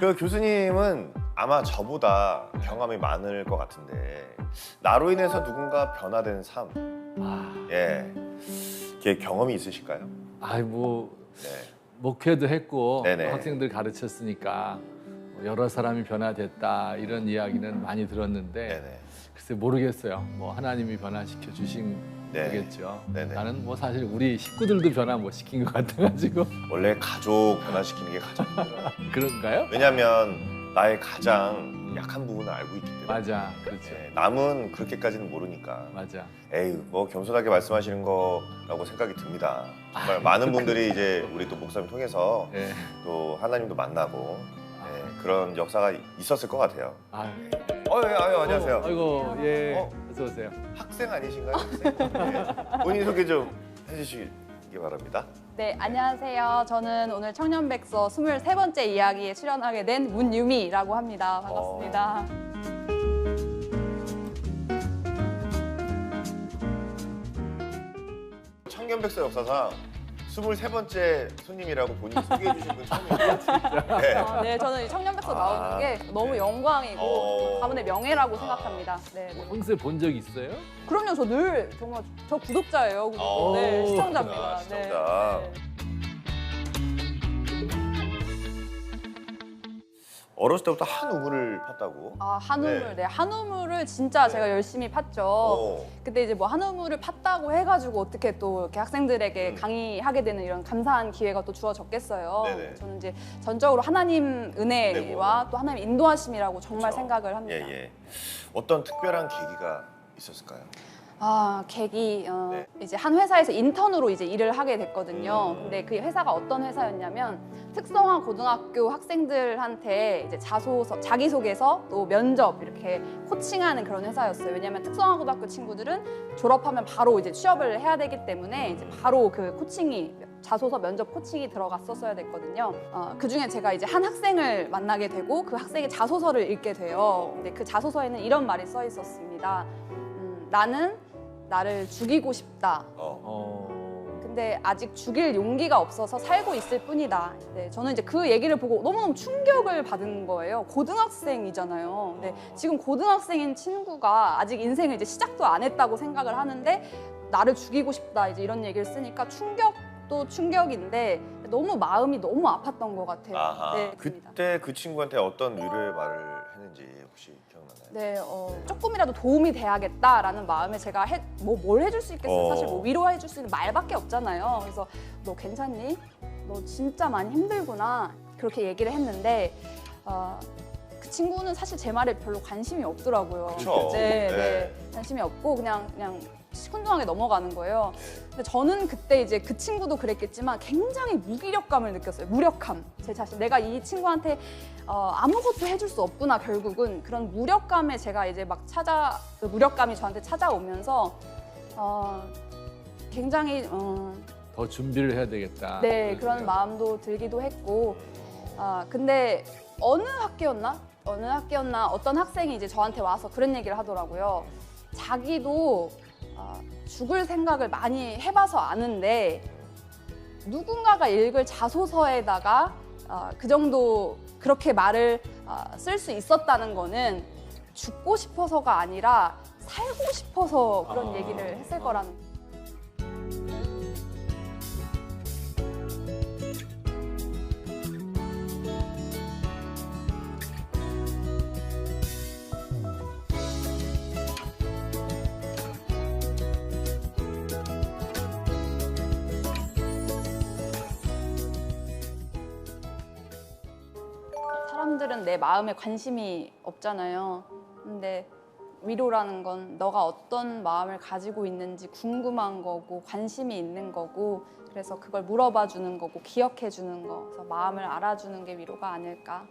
그 교수님은 아마 저보다 경험이 많을 것 같은데 나로 인해서 누군가 변화된 삶, 아, 예, 이게 경험이 있으실까요? 아이 뭐 네. 목회도 했고 네네. 학생들 가르쳤으니까 뭐 여러 사람이 변화됐다 이런 이야기는 많이 들었는데 네네. 글쎄 모르겠어요. 뭐 하나님이 변화시켜 주신 네. 거겠죠. 네네. 나는 뭐 사실 우리 식구들도 변화 못 시킨 것 같아가지고 원래 가족 변화시키는 게 가장 힘들어요. 그런가요? 왜냐하면 나의 가장 약한 부분을 알고 있기 때문에. 맞아, 그렇죠. 예, 남은 그렇게까지는 모르니까. 맞아. 에이, 뭐 겸손하게 말씀하시는 거라고 생각이 듭니다. 정말 많은 분들이 이제 우리 또 목사님 통해서 예. 또 하나님도 만나고 예, 그런 역사가 있었을 것 같아요. 아유. 어, 예, 아유, 안녕하세요. 어, 아이고, 예. 어. 어서 오세요. 학생 아니신가요? 학생? 예. 본인 소개 좀 해주시기 바랍니다. 네, 안녕하세요. 저는 오늘 청년백서 23번째 이야기에 출연하게 된 문유미라고 합니다. 반갑습니다. 청년백서 역사상 23번째 손님이라고 본인이 소개해 주신 분 처음이에요. 네. 아, 네, 저는 이 청년백서 아, 나오는 게 너무 네. 영광이고 어. 가문의 명예라고 생각합니다. 네, 네. 평소에 본적 있어요? 그럼요, 저 늘 정말 저 구독자예요. 구독. 어, 네, 시청자입니다. 그렇구나, 네, 시청자. 네. 어렸을 때부터 한 우물을 팠다고. 아, 한우물. 네. 네, 한우물을 진짜 제가 열심히 팠죠. 오. 그때 이제 뭐 한우물을 팠다고 해가지고 어떻게 또 이렇게 학생들에게 음. 강의하게 되는 이런 감사한 기회가 또 주어졌겠어요. 네네. 저는 이제 전적으로 하나님 은혜와 네, 또 하나님 인도하심이라고 정말 그렇죠. 생각을 합니다. 예, 예. 어떤 특별한 계기가 있었을까요? 아 계기 어, 네. 이제 한 회사에서 인턴으로 이제 일을 하게 됐거든요. 음. 근데 그 회사가 어떤 회사였냐면 특성화 고등학교 학생들한테 이제 자소서 자기소개서 또 면접 이렇게 코칭하는 그런 회사였어요. 왜냐하면 특성화 고등학교 친구들은 졸업하면 바로 이제 취업을 해야 되기 때문에 이제 바로 그 코칭이 자소서 면접 코칭이 들어갔었어야 됐거든요. 어, 그 중에 제가 이제 한 학생을 만나게 되고 그 학생의 자소서를 읽게 돼요. 근데 그 자소서에는 이런 말이 써 있었습니다. 음, 나는 나를 죽이고 싶다. 어. 어. 근데 아직 죽일 용기가 없어서 살고 있을 뿐이다. 네, 저는 이제 그 얘기를 보고 너무너무 충격을 받은 거예요. 고등학생이잖아요. 근데 지금 고등학생인 친구가 아직 인생을 이제 시작도 안 했다고 생각을 하는데 나를 죽이고 싶다 이제 이런 얘기를 쓰니까 충격도 충격인데 너무 마음이 너무 아팠던 것 같아요. 아하. 네. 그때 그 친구한테 어떤 위로의 말을 했는지 혹시? 네, 어, 조금이라도 도움이 돼야겠다라는 마음에 제가 해, 뭐 뭘 해줄 수 있겠어요? 어. 사실 뭐 위로해 줄 수 있는 말밖에 없잖아요. 그래서 너 괜찮니? 너 진짜 많이 힘들구나. 그렇게 얘기를 했는데 어, 그 친구는 사실 제 말에 별로 관심이 없더라고요. 그쵸. 네, 네. 네, 관심이 없고 그냥 그냥 시큰둥하게 넘어가는 거예요. 근데 저는 그때 이제 그 친구도 그랬겠지만 굉장히 무기력감을 느꼈어요. 무력감. 제 자신. 내가 이 친구한테 어, 아무것도 해줄 수 없구나 결국은 그런 무력감에 제가 이제 막 찾아 그 무력감이 저한테 찾아오면서 어, 굉장히 어, 더 준비를 해야 되겠다. 네 그런. 마음도 들기도 했고 아 근데 어느 학기였나 어느 학기였나 어떤 학생이 이제 저한테 와서 그런 얘기를 하더라고요. 자기도 아, 죽을 생각을 많이 해봐서 아는데 누군가가 읽을 자소서에다가 아, 그 정도 그렇게 말을 아, 쓸수 있었다는 거는 죽고 싶어서가 아니라 살고 싶어서 그런 아. 얘기를 했을 거라는. 내 마음에 관심이 없잖아요. 근데 위로라는 건 너가 어떤 마음을 가지고 있는지 궁금한 거고 관심이 있는 거고 그래서 그걸 물어봐 주는 거고 기억해 주는 거. 그래서 마음을 알아주는 게 위로가 아닐까.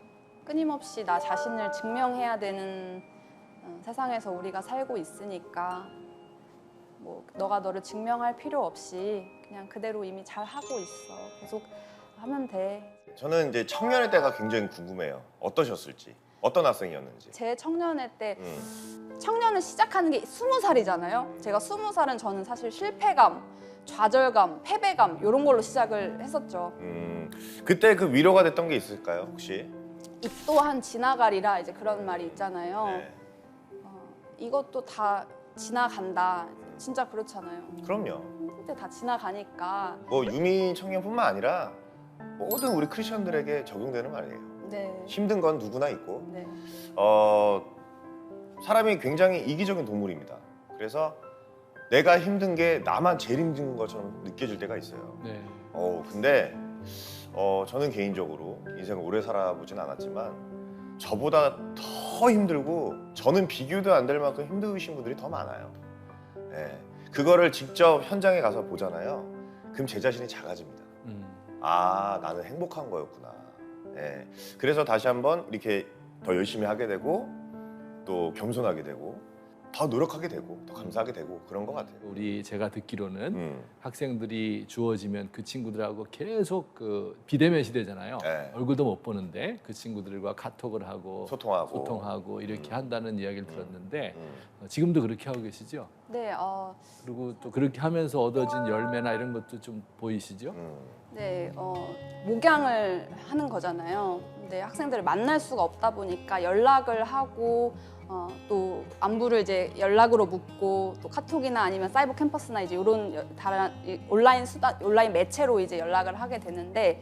끊임없이 나 자신을 증명해야 되는 어, 세상에서 우리가 살고 있으니까 뭐 너가 너를 증명할 필요 없이 그냥 그대로 이미 잘 하고 있어. 계속 하면 돼. 저는 이제 청년의 때가 굉장히 궁금해요. 어떠셨을지, 어떤 학생이었는지. 제 청년회 때 음. 청년을 시작하는 게 스무 살이잖아요. 제가 스무 살은 저는 사실 실패감, 좌절감, 패배감 이런 걸로 시작을 했었죠. 음, 그때 그 위로가 됐던 게 있을까요, 혹시? 이 또한 지나가리라 이제 그런 말이 있잖아요. 네. 어, 이것도 다 지나간다. 진짜 그렇잖아요. 그럼요. 그때 다 지나가니까. 뭐 유미 청년뿐만 아니라 모든 우리 크리스천들에게 적용되는 말이에요. 네. 힘든 건 누구나 있고 네. 어, 사람이 굉장히 이기적인 동물입니다. 그래서 내가 힘든 게 나만 제일 힘든 것처럼 느껴질 때가 있어요. 네. 어, 근데 어, 저는 개인적으로 인생을 오래 살아보진 않았지만 저보다 더 힘들고 저는 비교도 안 될 만큼 힘드신 분들이 더 많아요. 예. 그거를 직접 현장에 가서 보잖아요. 그럼 제 자신이 작아집니다. 음. 아 나는 행복한 거였구나. 예. 그래서 다시 한번 이렇게 더 열심히 하게 되고 또 겸손하게 되고 더 노력하게 되고 더 감사하게 되고 그런 것 같아요. 우리 제가 듣기로는 음. 학생들이 주어지면 그 친구들하고 계속 그 비대면 시대잖아요. 네. 얼굴도 못 보는데 그 친구들과 카톡을 하고 소통하고 소통하고 이렇게 음. 한다는 이야기를 들었는데 음. 어, 지금도 그렇게 하고 계시죠? 네. 어, 그리고 또 그렇게 하면서 얻어진 열매나 이런 것도 좀 보이시죠? 음. 네, 어, 목양을 하는 거잖아요. 근데 학생들을 만날 수가 없다 보니까 연락을 하고 어, 또 안부를 이제 연락으로 묻고 또 카톡이나 아니면 사이버 캠퍼스나 이제 이런 다른 이 온라인 수단 온라인 매체로 이제 연락을 하게 되는데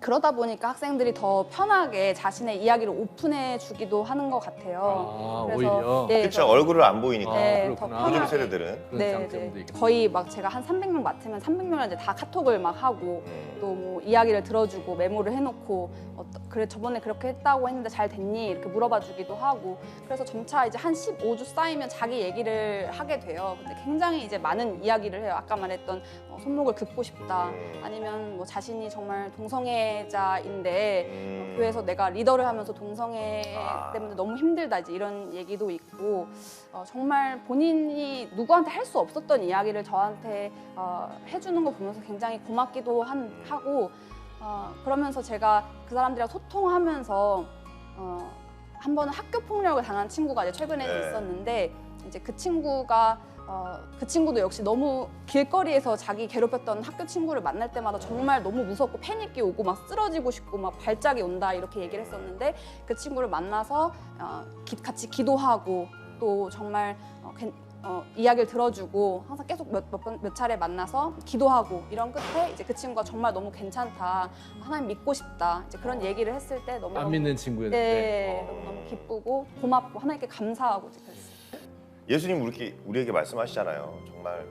그러다 보니까 학생들이 더 편하게 자신의 이야기를 오픈해 주기도 하는 것 같아요. 아, 그래서, 오히려 네, 그렇죠. 그래서- 얼굴을 안 보이니까 네, 아, 더 그렇구나. 요즘 편하게. 세대들은 그런 네, 장점도 네. 거의 막 제가 한 300명 맡으면 300명을 이제 다 카톡을 막 하고 음. 또 뭐 이야기를 들어주고 메모를 해놓고 어떠- 그래 저번에 그렇게 했다고 했는데 잘 됐니 이렇게 물어봐 주기도 하고 그래서 점차 이제 한 15주 쌓이면 자기 얘기를 하게 돼요. 근데 굉장히 이제 많은 이야기를 해요. 아까 말했던 어, 손목을 긋고 싶다. 음. 아니면 뭐 자신이 정말 동성애 자인데 음. 교회에서 내가 리더를 하면서 동성애 아. 때문에 너무 힘들다 이제 이런 얘기도 있고 어, 정말 본인이 누구한테 할 수 없었던 이야기를 저한테 어, 해주는 거 보면서 굉장히 고맙기도 한, 하고 어, 그러면서 제가 그 사람들이랑 소통하면서 어, 한 번은 학교 폭력을 당한 친구가 이제 최근에 네. 있었는데 이제 그 친구가 어, 그 친구도 역시 너무 길거리에서 자기 괴롭혔던 학교 친구를 만날 때마다 정말 너무 무섭고 패닉이 오고 막 쓰러지고 싶고 막 발작이 온다 이렇게 얘기를 했었는데 그 친구를 만나서 어, 기- 같이 기도하고 또 정말 어, 괜- 어, 이야기를 들어주고 항상 계속 몇, 몇, 번, 몇 차례 만나서 기도하고 이런 끝에 이제 그 친구가 정말 너무 괜찮다 하나님 믿고 싶다 이제 그런 얘기를 했을 때 너무 안 믿는 친구였는데 네, 어. 너무 너무 기쁘고 고맙고 하나님께 감사하고 이제 그랬어요. 예수님 우리, 우리에게 말씀하시잖아요. 정말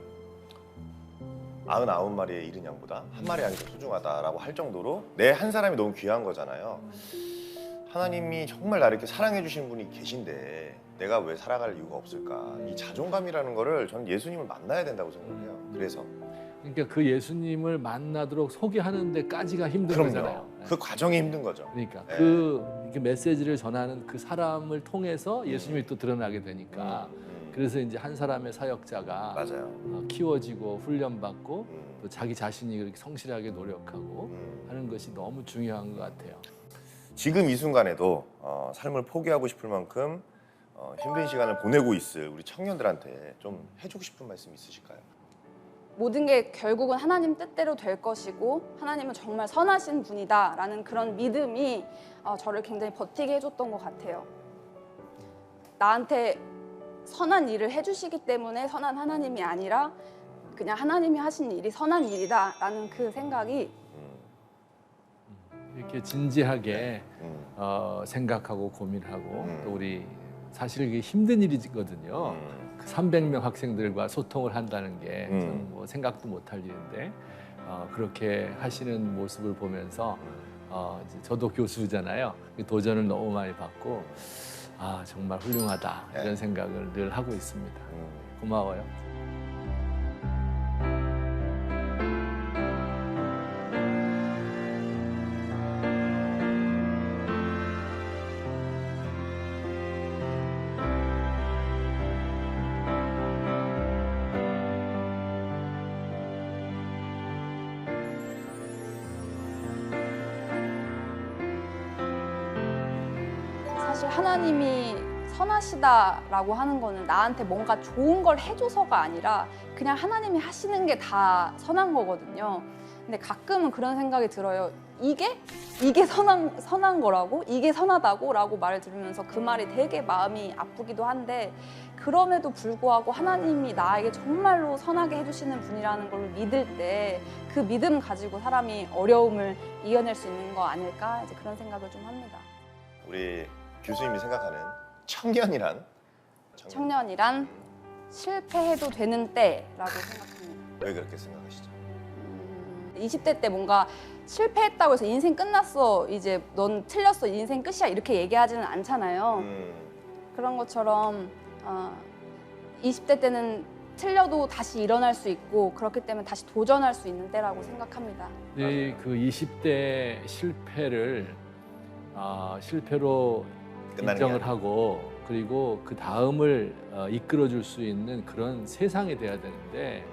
아흔 아홉 마리의 이른 양보다 한 마리 양이 더 소중하다라고 할 정도로 내 한 사람이 너무 귀한 거잖아요. 하나님이 정말 나를 이렇게 사랑해 주신 분이 계신데 내가 왜 살아갈 이유가 없을까? 이 자존감이라는 거를 저는 예수님을 만나야 된다고 생각해요. 그래서 그러니까 그 예수님을 만나도록 소개하는 데까지가 힘든 그럼요. 거잖아요. 그 과정이 힘든 거죠. 그러니까 네. 그 메시지를 전하는 그 사람을 통해서 예수님이 또 드러나게 되니까 음, 그래서 이제 한 사람의 사역자가 맞아요. 어, 키워지고 훈련받고 음, 또 자기 자신이 그렇게 성실하게 노력하고 음. 하는 것이 너무 중요한 것 같아요. 지금 이 순간에도 어, 삶을 포기하고 싶을 만큼 어, 힘든 시간을 보내고 있을 우리 청년들한테 좀 해주고 싶은 말씀 있으실까요? 모든 게 결국은 하나님 뜻대로 될 것이고 하나님은 정말 선하신 분이다라는 그런 믿음이 어, 저를 굉장히 버티게 해줬던 것 같아요. 나한테 선한 일을 해주시기 때문에 선한 하나님이 아니라 그냥 하나님이 하신 일이 선한 일이다라는 그 생각이 음, 이렇게 진지하게 음, 어, 생각하고 고민하고 음. 또 우리 사실 이게 힘든 일이거든요. 음. 그 300명 학생들과 소통을 한다는 게 음. 저는 뭐 생각도 못할 일인데 어, 그렇게 하시는 모습을 보면서 어, 이제 저도 교수잖아요. 그 도전을 너무 많이 받고 아 정말 훌륭하다 네. 이런 생각을 늘 하고 있습니다. 음. 고마워요. 하나님이 선하시다라고 하는 거는 나한테 뭔가 좋은 걸 해줘서가 아니라 그냥 하나님이 하시는 게 다 선한 거거든요. 근데 가끔은 그런 생각이 들어요. 이게 이게 선한 선한 거라고 이게 선하다고라고 말을 들으면서 그 말이 되게 마음이 아프기도 한데 그럼에도 불구하고 하나님이 나에게 정말로 선하게 해주시는 분이라는 걸 믿을 때 그 믿음 가지고 사람이 어려움을 이겨낼 수 있는 거 아닐까 이제 그런 생각을 좀 합니다. 우리 교수님이 생각하는 청년이란 청년이란 실패해도 되는 때라고 생각합니다. 왜 그렇게 생각하시죠? 음, 20대 때 뭔가 실패했다고 해서 인생 끝났어 이제 넌 틀렸어 인생 끝이야 이렇게 얘기하지는 않잖아요. 음, 그런 것처럼 어, 20대 때는 틀려도 다시 일어날 수 있고 그렇기 때문에 다시 도전할 수 있는 때라고 생각합니다. 네, 그 20대 실패를 아, 실패로 인정을. 하고 그리고 그 다음을 어, 이끌어줄 수 있는 그런 세상이 돼야 되는데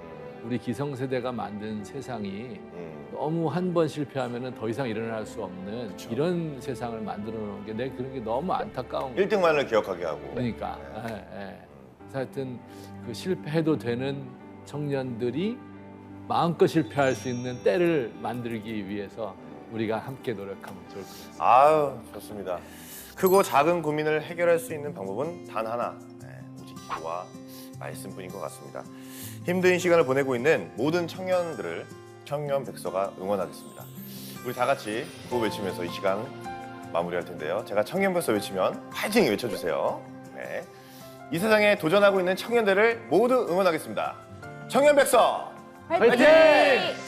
우리 기성세대가 만든 세상이 음, 너무 한 번 실패하면 더 이상 일어날 수 없는 그쵸. 이런 세상을 만들어 놓은 게 내 그런 게 너무 안타까운 거예요. 1등만을 기억하게 하고 그러니까 예, 예. 그래서 하여튼 그 실패해도 되는 청년들이 마음껏 실패할 수 있는 때를 만들기 위해서 우리가 함께 노력하면 좋을 것 같습니다. 아유 좋습니다. 크고 작은 고민을 해결할 수 있는 방법은 단 하나, 네, 오직 기도와 말씀뿐인 것 같습니다. 힘든 시간을 보내고 있는 모든 청년들을 청년 백서가 응원하겠습니다. 우리 다 같이 구호 외치면서 이 시간 마무리할 텐데요. 제가 청년 백서 외치면 파이팅 외쳐주세요. 네. 이 세상에 도전하고 있는 청년들을 모두 응원하겠습니다. 청년 백서 화이팅!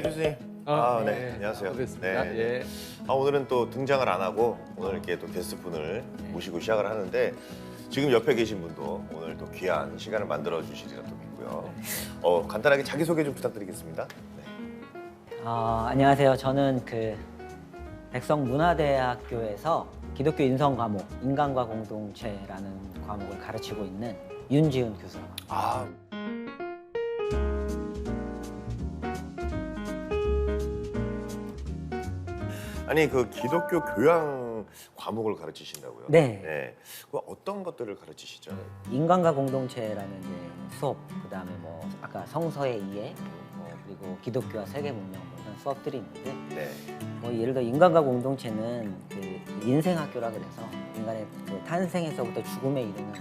네 교수님. 아, 네. 안녕하세요. 반갑습니다. 네. 예. 아, 오늘은 또 등장을 안 하고 오늘 이렇게 또 게스트 분을 모시고 시작을 하는데 지금 옆에 계신 분도 오늘 또 귀한 시간을 만들어 주시리라 또 믿고요. 어, 간단하게 자기 소개 좀 부탁드리겠습니다. 네. 어, 안녕하세요. 저는 그 백성문화대학교에서 기독교 인성 과목 인간과 공동체라는 과목을 가르치고 있는 윤지훈 교수라고 합니다. 아, 아니 그 기독교 교양 과목을 가르치신다고요? 네. 네. 그 어떤 것들을 가르치시죠? 인간과 공동체라는 이제 수업, 그다음에 뭐 아까 성서의 이해, 뭐 그리고 기독교와 세계 문명 뭐 이런 수업들이 있는데 네. 뭐 예를 들어 인간과 공동체는 그 인생 학교라 그래서 인간의 그 탄생에서부터 죽음에 이르는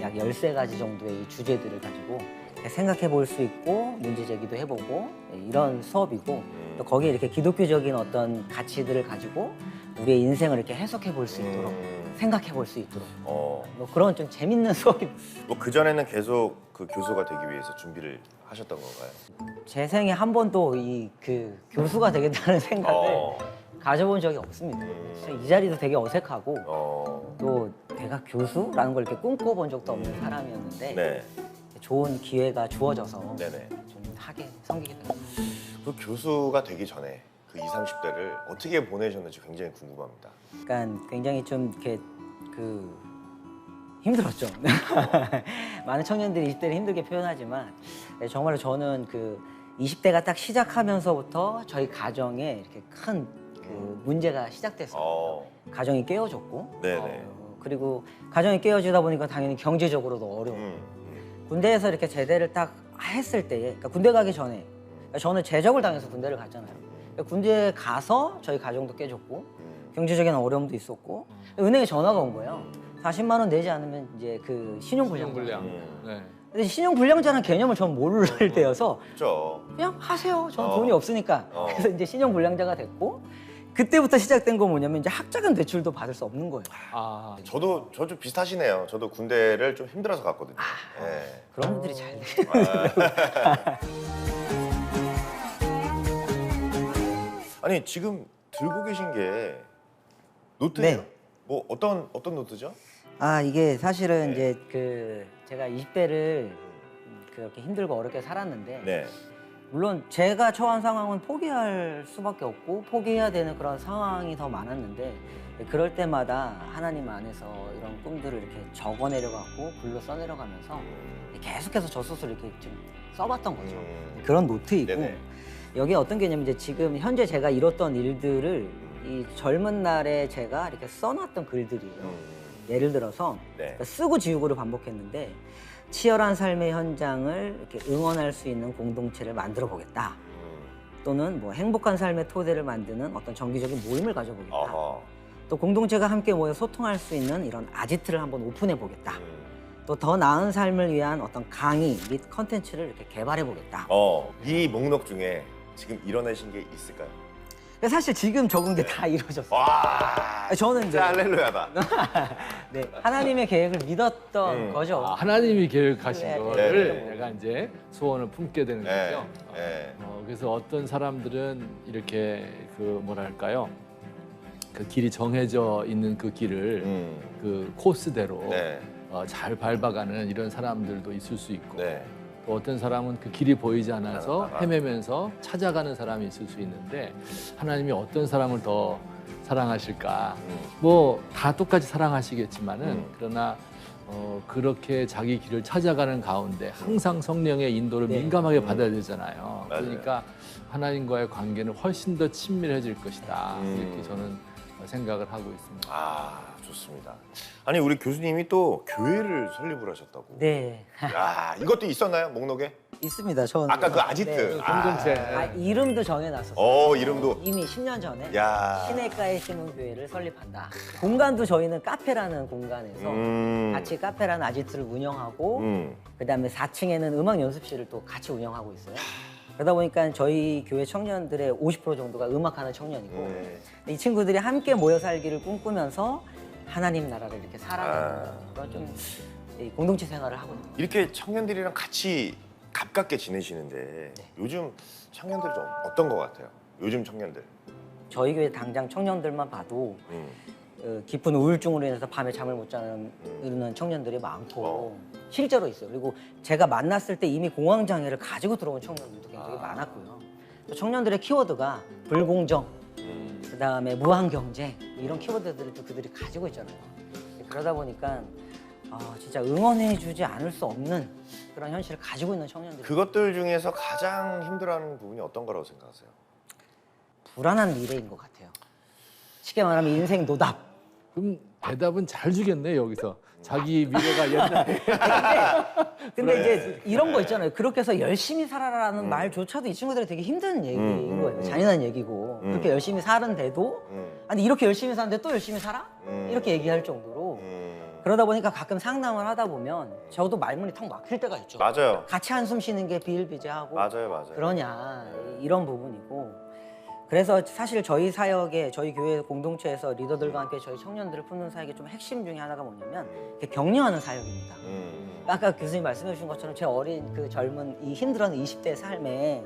약 13가지 정도의 이 주제들을 가지고 생각해 볼 수 있고 문제 제기도 해보고 이런 수업이고 음. 또 거기에 이렇게 기독교적인 어떤 가치들을 가지고 우리의 인생을 이렇게 해석해 볼 수 있도록 음. 생각해 볼 수 있도록 어, 뭐 그런 좀 재밌는 수업이 뭐 그 전에는 계속 그 교수가 되기 위해서 준비를 하셨던 건가요? 제 생에 한 번도 이 그 교수가 되겠다는 생각을 어, 가져본 적이 없습니다. 음. 이 자리도 되게 어색하고 어, 또 내가 교수라는 걸 이렇게 꿈꿔본 적도 없는 사람이었는데 네, 좋은 기회가 주어져서 네네. 좀 하게 섬기게 됐어요. 그 교수가 되기 전에 그 20, 30대를 어떻게 보내셨는지 굉장히 궁금합니다. 그러니까 굉장히 좀 이렇게 그 힘들었죠. 많은 청년들이 20대를 힘들게 표현하지만 네, 정말로 저는 그 20대가 딱 시작하면서부터 저희 가정에 이렇게 큰 그 문제가 시작됐어요. 어, 가정이 깨어졌고 네네. 어, 그리고 가정이 깨어지다 보니까 당연히 경제적으로도 어려워. 음, 군대에서 이렇게 제대를 딱 했을 때에 그러니까 군대 가기 전에 그러니까 저는 제적을 당해서 군대를 갔잖아요. 그러니까 군대에 가서 저희 가정도 깨졌고 음, 경제적인 어려움도 있었고 은행에 전화가 온 거예요. 40만 원 내지 않으면 이제 그 신용 불량. 불량. 음. 네. 근데 신용 불량자는 개념을 전 모를 때여서 그렇죠. 그냥 하세요. 저는 어. 돈이 없으니까. 어. 그래서 이제 신용 불량자가 됐고 그때부터 시작된 건 뭐냐면 이제 학자금 대출도 받을 수 없는 거예요. 아, 저도 저도 비슷하시네요. 저도 군대를 좀 힘들어서 갔거든요. 네. 그런 분들이 잘 돼. 아니 지금 들고 계신 게 노트예요? 네. 뭐 어떤 어떤 노트죠? 아 이게 사실은 네. 이제 그 제가 20대를 그렇게 힘들고 어렵게 살았는데 네. 물론 제가 처한 상황은 포기할 수밖에 없고 포기해야 되는 그런 상황이 더 많았는데 그럴 때마다 하나님 안에서 이런 꿈들을 이렇게 적어내려가고 글로 써내려가면서 계속해서 저 스스로 이렇게 좀 써봤던 거죠. 음. 그런 노트이고. 여기 어떤 이제 지금 현재 제가 이뤘던 일들을 이 젊은 날에 제가 이렇게 써놨던 글들이에요. 음. 예를 들어서 네. 그러니까 쓰고 지우고를 반복했는데 치열한 삶의 현장을 이렇게 응원할 수 있는 공동체를 만들어 보겠다. 음. 또는 뭐 행복한 삶의 토대를 만드는 어떤 정기적인 모임을 가져보겠다. 어허. 또 공동체가 함께 모여 소통할 수 있는 이런 아지트를 한번 오픈해 보겠다. 음. 또더 나은 삶을 위한 어떤 강의 및 컨텐츠를 이렇게 개발해 보겠다. 어, 이 목록 중에 지금 이뤄내신 게 있을까요? 사실 지금 적은 게 다 이루어졌어요. 와, 저는 이제 진짜 할렐루야다. 네, 하나님의 계획을 믿었던 음. 거죠. 아, 하나님이 계획하신 네, 거를 네. 내가 이제 소원을 품게 되는 네, 거죠. 네. 어, 그래서 어떤 사람들은 이렇게 그 뭐랄까요? 그 길이 정해져 있는 그 길을 음. 그 코스대로 네, 어, 잘 밟아가는 이런 사람들도 있을 수 있고 네. 또 어떤 사람은 그 길이 보이지 않아서. 헤매면서 찾아가는 사람이 있을 수 있는데 하나님이 어떤 사람을 더 사랑하실까? 음. 뭐다 똑같이 사랑하시겠지만은 음. 그러나 어, 그렇게 자기 길을 찾아가는 가운데 항상 성령의 인도를 네. 민감하게 음. 받아야 되잖아요. 맞아요. 그러니까 하나님과의 관계는 훨씬 더 친밀해질 것이다. 음. 이렇게 저는 생각을 하고 있습니다. 아, 좋습니다. 아니 우리 교수님이 또 교회를 설립을 하셨다고. 네, 야, 이것도 있었나요 목록에? 있습니다. 저는 아까 그 아지트. 네. 공동체. 아, 이름도 정해놨었어요. 어, 이름도. 이미 10년 전에 야. 시내가에 심은 교회를 설립한다. 공간도 저희는 카페라는 공간에서 음. 같이 카페라는 아지트를 운영하고 음. 그다음에 4층에는 음악 연습실을 또 같이 운영하고 있어요. 그러다 보니까 저희 교회 청년들의 50% 정도가 음악하는 청년이고 네. 이 친구들이 함께 모여 살기를 꿈꾸면서 하나님 나라를 이렇게 살아가는 아. 그런 좀이 공동체 생활을 하고 있는. 이렇게 청년들이랑 같이 가깝게 지내시는데 네. 요즘 청년들이 좀 어떤 것 같아요? 요즘 청년들. 저희 교회 당장 청년들만 봐도 음. 어, 깊은 우울증으로 인해서 밤에 잠을 못 자는 청년들이 많고 어. 실제로 있어요. 그리고 제가 만났을 때 이미 공황 장애를 가지고 들어온 청년들도 굉장히 아. 많았고요. 또 청년들의 키워드가 불공정, 음. 그다음에 무한 경제 이런 키워드들을 또 그들이 가지고 있잖아요. 그러다 보니까 아, 진짜 응원해주지 않을 수 없는 그런 현실을 가지고 있는 청년들. 그것들 중에서 가장 힘들어하는 부분이 어떤 거라고 생각하세요? 불안한 미래인 것 같아요. 쉽게 말하면 인생 노답. 그럼 대답은 잘 주겠네 여기서 자기 미래가 옛날에 근데 이제 이런 거 있잖아요. 그렇게 해서 열심히 살아라는 음. 말조차도 이 친구들이 되게 힘든 얘기인 음, 거예요. 음. 잔인한 얘기고. 음. 그렇게 열심히 사는데도 음. 아니 이렇게 열심히 사는데 또 열심히 살아? 음. 이렇게 얘기할 정도로 음. 그러다 보니까 가끔 상담을 하다 보면 저도 말문이 턱 막힐 때가 있죠. 맞아요. 같이 한숨 쉬는 게 비일비재하고 맞아요, 맞아요. 그러냐 이런 부분이고 그래서 사실 저희 사역에 저희 교회 공동체에서 리더들과 함께 저희 청년들을 품는 사역의 좀 핵심 중에 하나가 뭐냐면 격려하는 사역입니다. 음. 아까 교수님 말씀해 주신 것처럼 제 어린 그 젊은 이 힘들어하는 20대 삶에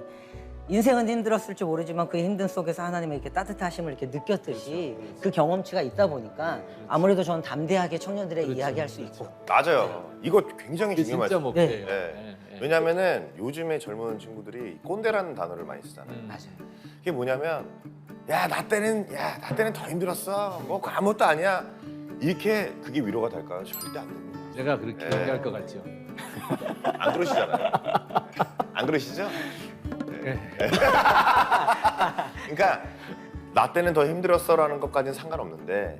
인생은 힘들었을지 모르지만 그 힘든 속에서 하나님의 이렇게 따뜻하심을 이렇게 느꼈듯이 그 경험치가 있다 보니까 아무래도 저는 담대하게 청년들의 그렇죠, 이야기할 수 있고 맞아요. 이거 굉장히 진짜 말씀. 목표예요. 네. 예, 예. 왜냐면은 요즘에 젊은 친구들이 꼰대라는 단어를 많이 쓰잖아요. 음. 맞아요. 그게 뭐냐면 야 나 때는 야 나 때는 더 힘들었어. 뭐 그거 아무것도 아니야. 이렇게 그게 위로가 될까요? 절대 안 됩니다. 제가 그렇게 네. 얘기할 것 같죠. 안 그러시잖아요. 안 그러시죠? 예. 그러니까 나 때는 더 힘들었어라는 것까지는 상관없는데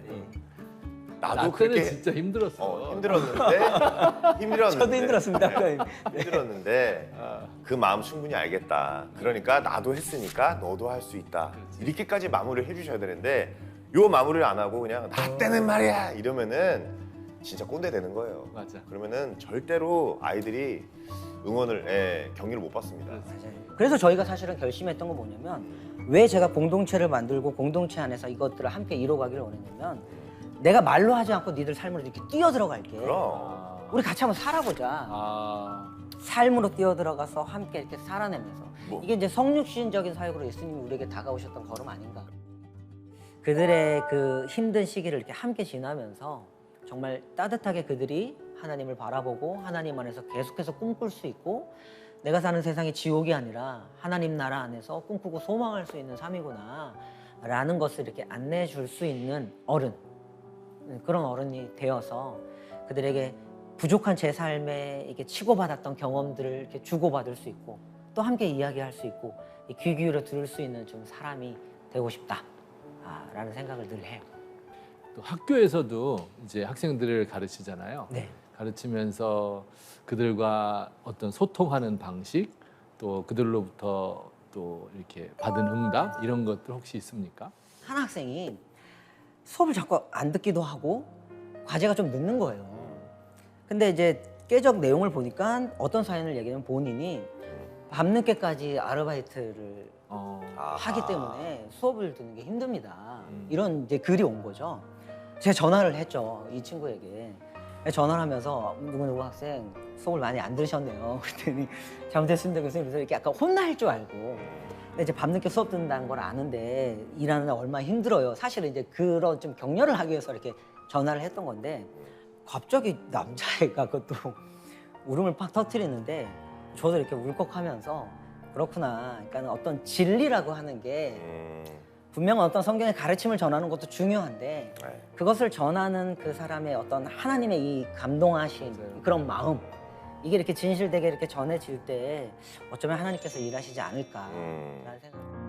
나도 나 때는 그렇게 진짜 힘들었어. 어, 힘들었는데 힘들었는데 저도 힘들었습니다. 네, 힘들었는데 아, 그 마음 충분히 알겠다. 그러니까 나도 했으니까 너도 할 수 있다. 그렇지. 이렇게까지 마무리를 해주셔야 되는데 요 마무리를 안 하고 그냥 나 때는 말이야 이러면은 진짜 꼰대 되는 거예요. 맞아. 그러면은 절대로 아이들이 응원을 예, 격려를 못 받습니다. 맞아요. 그래서 저희가 사실은 결심했던 건 뭐냐면 왜 제가 공동체를 만들고 공동체 안에서 이것들을 함께 이뤄가기를 원했냐면 내가 말로 하지 않고 니들 삶으로 이렇게 뛰어 들어갈게. 그럼 아, 우리 같이 한번 살아보자. 아, 삶으로 뛰어 들어가서 함께 이렇게 살아내면서 뭐. 이게 이제 성육신적인 사역으로 예수님이 우리에게 다가오셨던 걸음 아닌가. 그들의 그 힘든 시기를 이렇게 함께 지나면서 정말 따뜻하게 그들이 하나님을 바라보고 하나님 안에서 계속해서 꿈꿀 수 있고 내가 사는 세상이 지옥이 아니라 하나님 나라 안에서 꿈꾸고 소망할 수 있는 삶이구나 라는 것을 이렇게 안내해 줄 수 있는 어른 그런 어른이 되어서 그들에게 부족한 제 삶에 이렇게 치고받았던 경험들을 이렇게 주고받을 수 있고 또 함께 이야기할 수 있고 이귀 기울여 들을 수 있는 좀 사람이 되고 싶다 아, 라는 생각을 늘 해요. 또 학교에서도 이제 학생들을 가르치잖아요. 네. 가르치면서 그들과 어떤 소통하는 방식 또 그들로부터 또 이렇게 받은 응답 이런 것들 혹시 있습니까? 한 학생이 수업을 자꾸 안 듣기도 하고 과제가 좀 늦는 거예요. 근데 이제 깨적 내용을 보니까 어떤 사연을 얘기하면 본인이 밤늦게까지 아르바이트를 어, 아하. 하기 때문에 수업을 듣는 게 힘듭니다. 음. 이런 이제 글이 온 거죠. 제가 전화를 했죠 이 친구에게 전화를 하면서 누구 누구 학생 수업을 많이 안 들으셨네요. 그랬더니 잘못했습니다 교수님 그래서 이렇게 약간 혼날 줄 알고 근데 이제 밤늦게 수업 듣는다는 걸 아는데 일하는 날 얼마나 힘들어요. 사실은 이제 그런 좀 격려를 하기 위해서 이렇게 전화를 했던 건데 갑자기 남자애가 그것도 울음을 팍 터트리는데 저도 이렇게 울컥하면서 그렇구나. 그러니까 어떤 진리라고 하는 게 음, 분명 어떤 성경의 가르침을 전하는 것도 중요한데 네. 그것을 전하는 그 사람의 어떤 하나님의 이 감동하신 맞아요. 그런 마음 이게 이렇게 진실되게 이렇게 전해질 때 어쩌면 하나님께서 일하시지 않을까라는 음. 생각.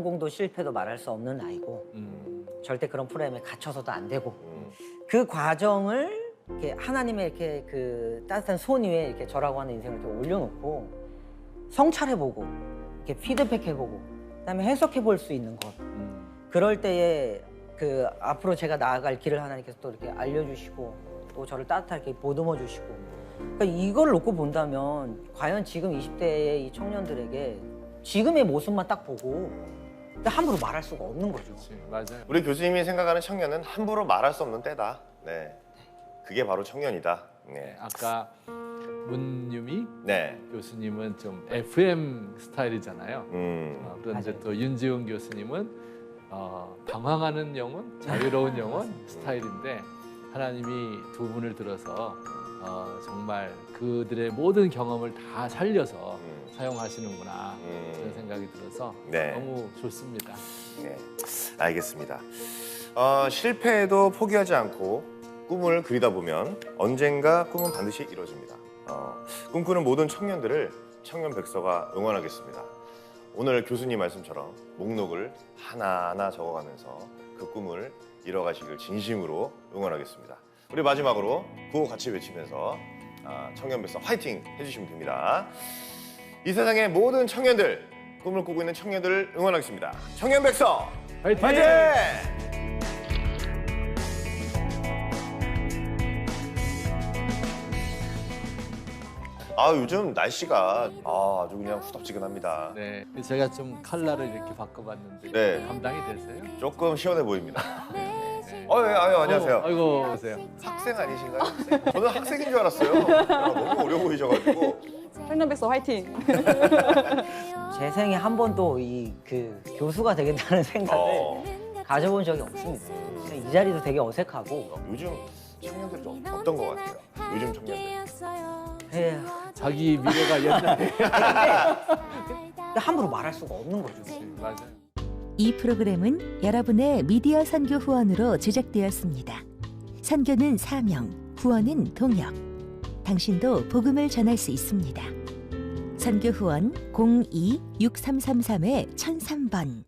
성공도 실패도 말할 수 없는 나이고 음, 절대 그런 프레임에 갇혀서도 안 되고 음. 그 과정을 이렇게 하나님의 이렇게 그 따뜻한 손 위에 이렇게 저라고 하는 인생을 이렇게 올려놓고 성찰해보고 이렇게 피드백해보고 그다음에 해석해볼 수 있는 것 음. 그럴 때에 그 앞으로 제가 나아갈 길을 하나님께서 또 이렇게 알려주시고 또 저를 따뜻하게 보듬어 주시고 그러니까 이걸 놓고 본다면 과연 지금 20대의 이 청년들에게 지금의 모습만 딱 보고 함부로 말할 수가 없는 거죠. 맞아요. 우리 교수님이 생각하는 청년은 함부로 말할 수 없는 때다. 네. 그게 바로 청년이다. 네, 네. 아까 문유미 네. 교수님은 좀 FM 스타일이잖아요. 음. 어, 그런데 맞아요. 또 윤지훈 교수님은 어, 방황하는 영혼, 자유로운 영혼 스타일인데 하나님이 두 분을 들어서 어, 정말 그들의 모든 경험을 다 살려서 음. 사용하시는구나 그런 음. 생각이 들어서 네. 너무 좋습니다. 네. 알겠습니다. 어, 실패에도 포기하지 않고 꿈을 그리다 보면 언젠가 꿈은 반드시 이루어집니다. 어, 꿈꾸는 모든 청년들을 청년 백서가 응원하겠습니다. 오늘 교수님 말씀처럼 목록을 하나하나 적어가면서 그 꿈을 이뤄가시길 진심으로 응원하겠습니다. 우리 마지막으로 구호 같이 외치면서 아, 청년 백서 화이팅 해주시면 됩니다. 이 세상의 모든 청년들 꿈을 꾸고 있는 청년들을 응원하겠습니다. 청년 백서 화이팅! 화이팅! 아 요즘 날씨가 아, 아주 그냥 후덥지근합니다. 네, 제가 좀 컬러를 이렇게 바꿔봤는데 네. 감당이 되세요? 조금 시원해 보입니다. 네. 어, 예, 아유, 안녕하세요. 어, 아이고, 보세요. 학생 아니신가요? 학생? 저는 학생인 줄 알았어요. 아, 너무 어려 보이셔가지고. 청년백서 화이팅! 제 생에 한 번도 이 그 교수가 되겠다는 생각을 어, 가져본 적이 없습니다. 이 자리도 되게 어색하고 요즘 청년들이 좀 어떤 것 같아요? 요즘 청년들. 에휴, 자기 미래가 옛날에 함부로 말할 수가 없는 거죠. 맞아요. 이 프로그램은 여러분의 미디어 선교 후원으로 제작되었습니다. 선교는 사명, 후원은 동역. 당신도 복음을 전할 수 있습니다. 선교 후원 02-6333-1003번